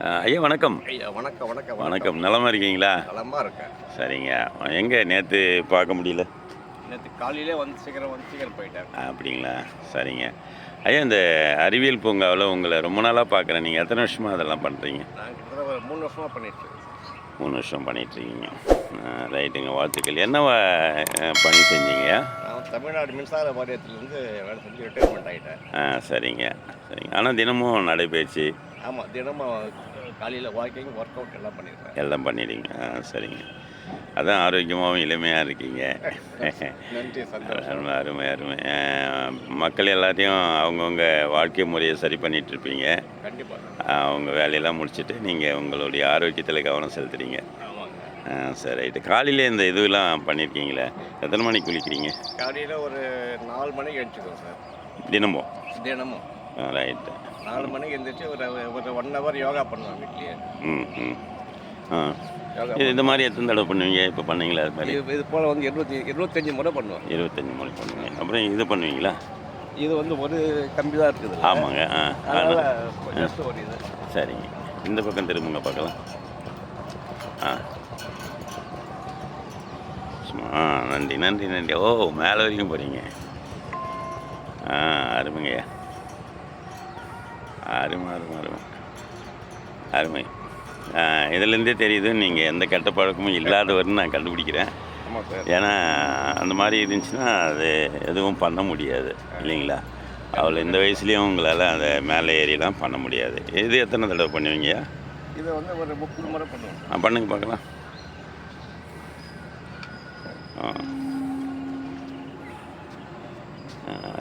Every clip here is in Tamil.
ஐயா வணக்கம். ஐயா வணக்கம் வணக்கம் வணக்கம். நலமா இருக்கீங்களா? நலமா இருக்கேன். சரிங்க. எங்கே நேற்று பார்க்க முடியல? நேற்று காலையிலே வந்து சீக்கிரம் வந்து சீக்கிரம் போயிட்டேன் அப்படிங்களா? சரிங்க. ஐயா இந்த அறிவியல் பூங்காவில் உங்களை ரொம்ப நாளாக பார்க்குறேன். நீங்கள் எத்தனை வருஷமாக அதெல்லாம் பண்ணுறீங்க நான் கிட்டத்தட்ட ஒரு மூணு வருஷமா பண்ணிட்டு இருக்கேன். மூணு வருஷம் பண்ணிகிட்ருக்கீங்க ரைட்டுங்க. வாழ்த்துக்கள். என்ன வ- அஹ், பணி செஞ்சீங்க நான் தமிழ்நாடு மின்சார வாரியத்திலேருந்து வேலை செஞ்சு ரிட்டையர்மெண்ட் ஆகிட்டேன் ஆ சரிங்க. சரிங்க. ஆனால் தினமும் நடைபயிற்சி. ஆமாம் தினமும் காலையில் வாக்கிங் ஒர்க் அவுட் எல்லாம் பண்ணிடுறேன் எல்லாம் பண்ணிடுங்க ஆ சரிங்க. அதான் ஆரோக்கியமாகவும் இளமையாக இருக்கீங்க. நன்றி அருமை அருமை அருமை. மக்கள் எல்லாத்தையும் அவங்கவுங்க வாழ்க்கை முறையை சரி பண்ணிட்டு இருப்பீங்க. கண்டிப்பாக அவங்க வேலையெல்லாம் முடிச்சுட்டு நீங்கள் உங்களுடைய ஆரோக்கியத்தில் கவனம் செலுத்துறீங்க. சரி. ரைட்டு காலையிலே இந்த இதுவெல்லாம் பண்ணியிருக்கீங்களே எத்தனை மணிக்கு குளிக்கிறீங்க? காலையில் ஒரு நாலு மணிக்கு எழுச்சிக்குவோம் சார். தினமும்? தினமும். ரைட்டு. நாலு மணிக்கு எழுந்திரிச்சு ஒரு ஒரு ஒன் ஹவர் யோகா பண்ணுவேன் வீட்லேயே. ம் ம். ஆ. இது இந்த மாதிரி எத்தனை தடவை பண்ணுவீங்க? இப்போ பண்ணீங்களா அது மாதிரி? இது இது போல் வந்து இருபத்தி இருபத்தஞ்சி முறை பண்ணுவேன். இருபத்தஞ்சி மணி பண்ணுவீங்க. அப்புறம் இது பண்ணுவீங்களா? இது வந்து ஒரு கம்பி தான் இருக்குது ஆமாங்க. ஆ. ஒரு இது. சரிங்க. இந்த பக்கம் திரும்புங்க பார்க்கலாம். ஆ. ஆ நன்றி நன்றி நன்றி. ஓ மேலே வரைக்கும் போகிறீங்க ஆ அருமைங்கய்யா அருமை அருமை அருமை. அருமை. இதுலேருந்தே தெரியுது நீங்கள் எந்த கெட்ட பழக்கமும் இல்லாதவர்னு நான் கண்டுபிடிக்கிறேன். ஏன்னா அந்த மாதிரி இருந்துச்சுன்னா அது எதுவும் பண்ண முடியாது இல்லைங்களா? அவள் இந்த வயசுலேயும் உங்களால் அதை மேலே ஏறிலாம் பண்ண முடியாது. இது எத்தனை தடவை பண்ணுவீங்கய்யா இது வந்து ஒரு முப்பது முறை பண்ணுவோம். ஆ பண்ணுங்க பார்க்கலாம்.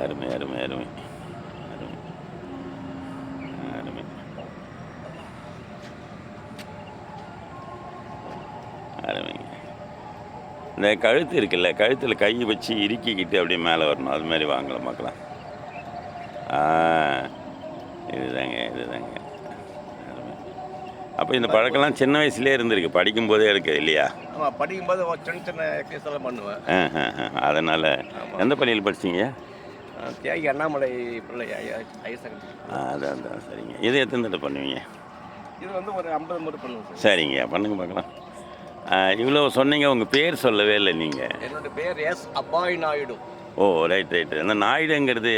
அருமை அருமை அருமை. அருமைங்க இந்த கழுத்து இருக்குல்ல கழுத்தில் கை வச்சு இறுக்கிக்கிட்டு அப்படியே மேலே வரணும். அது மாதிரி வாங்கலாம் பார்க்கலாம். இதுதாங்க இதுதாங்க. அப்போ இந்த பழக்கம்லாம் சின்ன வயசுலேயே இருந்திருக்கு. படிக்கும்போதே இருக்குது இல்லையா? ஆமாம் படிக்கும்போது ஒரு சின்ன சின்ன எக்ஸசைஸ் எல்லாம் பண்ணுவேன். அதனால் எந்த பள்ளியில் படிச்சீங்க? தியாகி அண்ணாமலை பிள்ளை ஹையர் செகண்டரி ஆ அதான் அதான் சரிங்க. இது எத்தனை தடவை பண்ணுவீங்க? இது வந்து ஒரு ஐம்பது முறை பண்ணுவோம் சார். சரிங்க பண்ணுங்க பார்க்கலாம். இவ்வளோ சொன்னீங்க உங்கள் பேர் சொல்லவே இல்லை நீங்கள் என்னோட பேர் S Appai Naidu. Oh right right அந்த நாயுடுங்கிறது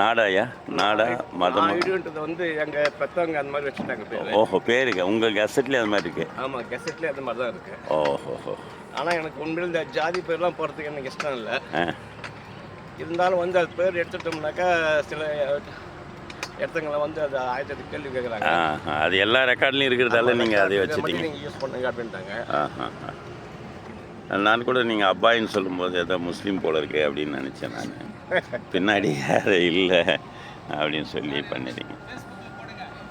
நாடாயா? நாடா மதம்? நாயுடுன்றது வந்து எங்கள் பெற்றவங்க அந்த மாதிரி வச்சுட்டாங்க பேர். ஓஹோ பேருக்கு உங்கள் கெசட்லேயே அது மாதிரி இருக்கு. ஆமாம் கெசட்லேயே அந்த மாதிரி தான் இருக்குது ஓஹோ ஆனால் எனக்கு உண்மையில் இந்த ஜாதி பேர்லாம் போகிறதுக்கு எனக்கு இஷ்டம் இல்லை. இருந்தாலும் வந்து அது பேர் எடுத்துட்டோம்னாக்கா சில இடத்துங்களை வந்து அது ஆயிரத்தி கேள்வி கேட்குறாங்க. அது எல்லா ரெக்கார்ட்லையும் இருக்கிறதால நீங்கள் அதை வச்சுட்டீங்க. நீங்கள் யூஸ் பண்ணுங்க அப்படின்ட்டாங்க. நான் கூட நீங்கள் அப்பாயின்னு சொல்லும்போது ஏதோ முஸ்லீம் போல இருக்கு அப்படின்னு நினச்சேன் நான். பின்னாடி அது இல்லை அப்படின்னு சொல்லி பண்ணிடுங்க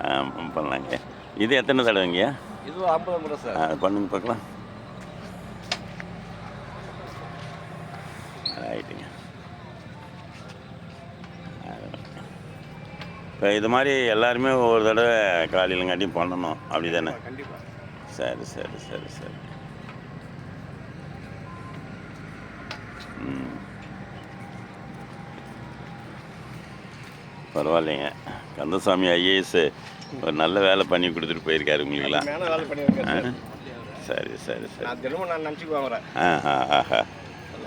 ஆ பண்ணலாங்க. இது எத்தனை தடவைங்க? இது ஐம்பது முறை சார். பண்ணுங்க பார்க்கலாம். ரைட்டுங்க இது மாதிரி எல்லாருமே ஒரு தடவை காலையிலங்காட்டியும் பண்ணணும். அப்படி தானே சரி சரி சரி சரி. பரவாயில்லைங்க. கந்தசாமி ஐஏஎஸ் ஒரு நல்ல வேலை பண்ணி கொடுத்துட்டு போயிருக்காரு உங்களுக்குலாம் சார். சரி சரி தினமும் நான் வாங்குறேன் ஆ ஆ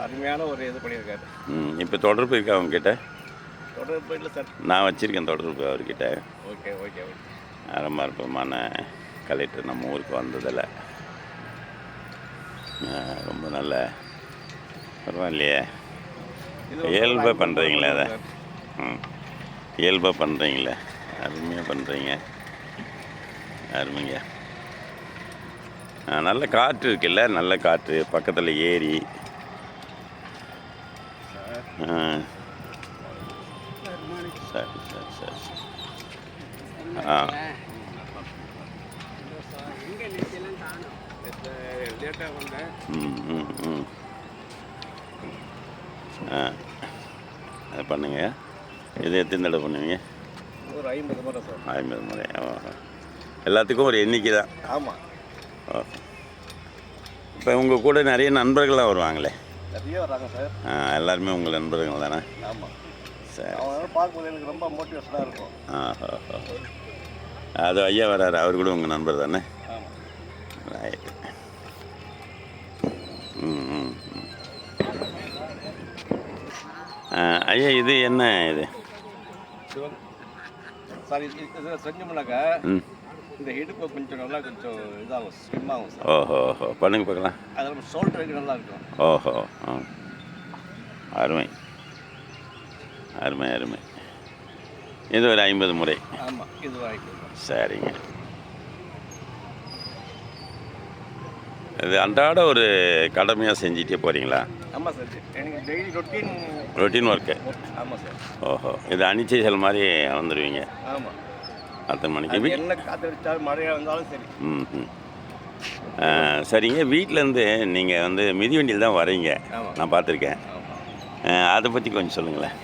அருமையான ஒரு இது பண்ணியிருக்காரு. ம் இப்போ தொடர்பு இருக்கா அவங்ககிட்ட தொடர்பு இல்லை சார். நான் வச்சுருக்கேன் தொடர்பு அவர்கிட்ட. Okay okay okay. ரொம்ப அற்புதமான கலெக்டர் நம்ம ஊருக்கு வந்ததில் ரொம்ப நல்ல பரவாயில்லையே. இயல்பாக பண்ணுறீங்களே அதை. ம். இயல்பாக பண்ணுறீங்களே அருமையாக பண்ணுறீங்க அருமைங்க. நல்ல காற்று இருக்குல்ல? நல்ல காற்று. பக்கத்தில் ஏரி. ஆ. சரி சரி சரி சரி ஆ ம் ம் ஆ அதை பண்ணுங்க இது எத்தனை தடவை பண்ணுவீங்க ஒரு ஐம்பது முறை சார் ஐம்பது முறை எல்லாத்துக்கும் ஒரு எண்ணிக்கை தான் ஆமாம் ஓகே இப்போ உங்கள் கூட நிறைய நண்பர்கள்லாம் வருவாங்களே நிறைய வராங்க சார் எல்லாருமே உங்கள் நண்பர்கள் தானே ஆமாம் சரி அவங்க பார்க்கும்போது எனக்கு ரொம்ப மோட்டிவேஷனாக இருக்கும். ஆ ஹோ ஹோ அது ஐயா வராரு அவர் கூட உங்கள் நண்பர் தானே? ரைட் ம் ம் ஐயா இது என்ன இது? சார் இது செஞ்சோம்னாக்கா இந்த இடுப்பு கொஞ்சம் நல்லா கொஞ்சம் இதாகும் ஸ்லிம் ஆகும் சார். ஓஹோ ஓஹோ. பண்ணுங்க பார்க்கலாம். அது நம்ம ஷோல்டருக்கு நல்லா இருக்கும். ஓஹோ ஆ. அருமை. அருமை அருமை. இது ஒரு ஐம்பது முறை. ஆமாம் இது சரிங்க. இது அன்றாட ஒரு கடமையாக செஞ்சிட்டே போகிறீங்களா ஆமாம் சார். எனக்கு டெய்லி ரொட்டீன் ரொட்டீன் ஒர்க்கு ஆமாம் சார். ஓஹோ. இது அனிச்சைசல் மாதிரி வந்துடுவீங்க ஆமாம் அத்தனை மணிக்கு என்ன காற்றடிச்சாலும் மழையாக வந்தாலும் சரி. ம் ம். சரிங்க. வீட்டிலேருந்து நீங்கள் வந்து மிதிவண்டியில் தான் வரீங்க. நான் பார்த்துருக்கேன். அதை பற்றி கொஞ்சம் சொல்லுங்களேன்.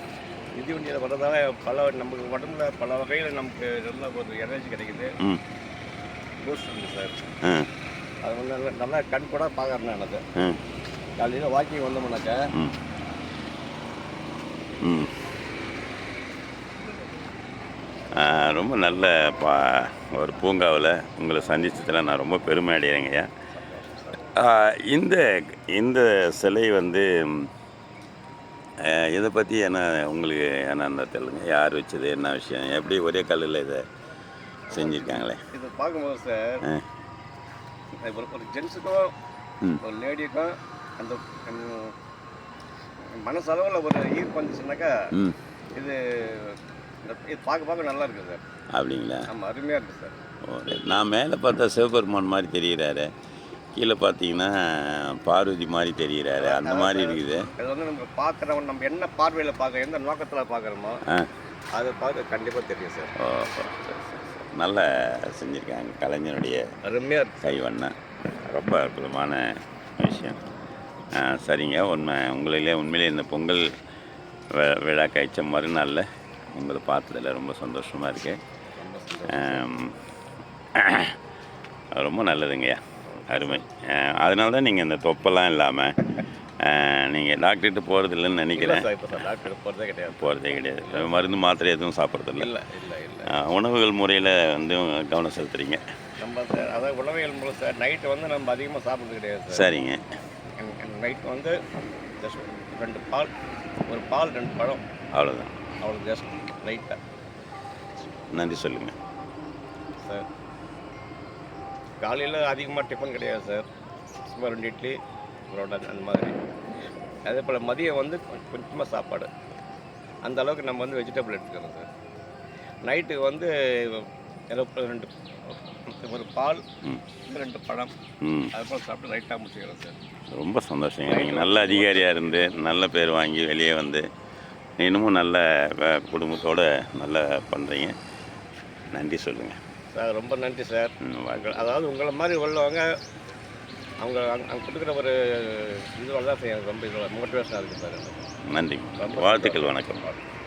மிதி வண்டியில் வர்றதால பல நமக்கு உடம்புல பல வகையில் நமக்கு நல்ல ஒரு எனர்ஜி கிடைக்குது. ம். பூஸ்ட் இருக்குது சார் ஆ. அது வந்து நல்லா நல்லா கண் கூட பார்க்குறேன் நான் அதை. காலையில் வாக்கிங் வந்தோம்னாக்கா ரொம்ப நல்ல பா ஒரு பூங்காவில் உங்களை சந்திச்சதில் நான் ரொம்ப பெருமை அடைகிறேங்கய்யா இந்த இந்த சிலை வந்து இதை பற்றி என்ன உங்களுக்கு என்னென்ன தெரியலுங்க யார் வச்சது என்ன விஷயம்? எப்படி ஒரே கல்லில் இதை செஞ்சுருக்காங்களே? இதை பார்க்கும்போது சார் ஒரு ஒரு ஜென்ஸுக்கும் ஒரு லேடிக்கும் அந்த மனசளவில் ஒரு ஈர்ப்பு வந்துச்சுனாக்கா இது இது பார்க்க பார்க்க நல்லா இருக்குது சார். அப்படிங்களா? ஆமாம் அருமையாக இருக்குது சார். நான் மேலே பார்த்தா சிவபெருமான் மாதிரி தெரிகிறாரு கீழே பார்த்தீங்கன்னா பார்வதி மாதிரி தெரிகிறாரு. அந்த மாதிரி இருக்குது. இது வந்து நம்ம பார்க்குறவங்க நம்ம என்ன பார்வையில் பார்க்குறோம் எந்த நோக்கத்தில் பார்க்குறோமோ அதை பார்க்க கண்டிப்பாக தெரியும் சார். ஓ. நல்லா செஞ்சுருக்காங்க கலைஞருடைய அருமையாக இருக்குது கைவண்ணம். ரொம்ப அற்புதமான விஷயம். சரிங்க. உண்மை உங்களிலே உண்மையிலே இந்த பொங்கல் விழா கழிச்ச மறுநாளில் உங்களை பார்த்ததில் ரொம்ப சந்தோஷமாக இருக்கு. ஆம், ரொம்ப நல்லதுங்கய்யா. அருமை. அதனால தான் நீங்கள் இந்த தொப்பெல்லாம் இல்லாமல் நீங்கள் டாக்டர்கிட்ட போகிறதில்லன்னு இல்லை நினைக்கிறேன் போகிறதே கிடையாது. போகிறதே கிடையாது. மருந்து மாத்திரை எதுவும் சாப்பிட்றதில்ல. இல்லை இல்லை இல்லை. உணவுகள் முறையில் வந்து கவனம் செலுத்துறீங்க. நம்ம சார் அதாவது உணவியல் மூலம் சார் நைட்டு வந்து நம்ம அதிகமாக சாப்பிட்றது கிடையாது சார். சரிங்க. நைட் வந்து ஜஸ்ட் ரெண்டு பால் ஒரு பால் ரெண்டு பழம். அவ்வளோதான் அவ்வளோ ஜஸ்ட் லைட்டாக நன்றி சொல்லுங்கள் சார். காலையில் அதிகமாக டிஃபன் கிடையாது சார் சும்மா ரெண்டு இட்லி பரோட்டா அந்த மாதிரி. அதே போல் மதியம் வந்து கொஞ்ச- கொஞ்சமாக சாப்பாடு. அந்த அளவுக்கு நம்ம வந்து வெஜிடபிள் எடுத்துக்கிறோம் சார் நைட்டுக்கு வந்து ரெண்டு ஒரு பால் ரெண்டு பழம் ம். அது போல் சாப்பிட்டு லைட்டாக முடிச்சுக்கிறோம் சார் ரொம்ப சந்தோஷங்க. நீங்கள் நல்ல அதிகாரியாக இருந்து நல்ல பேர் வாங்கி வெளியே வந்து இன்னமும் நல்ல குடும்பத்தோட நல்லா பண்ணுறீங்க நன்றி சொல்லுங்கள் ரொம்ப நன்றி சார். அதாவது உங்களை மாதிரி உள்ளவங்க அவங்க அங்க- அவங்க கொடுக்குற ஒரு இதுவாக தான் சார் எனக்கு ரொம்ப இதுவாக மோட்டிவேஷனாக இருக்குது சார் நன்றி வாழ்த்துக்கள் வணக்கம்.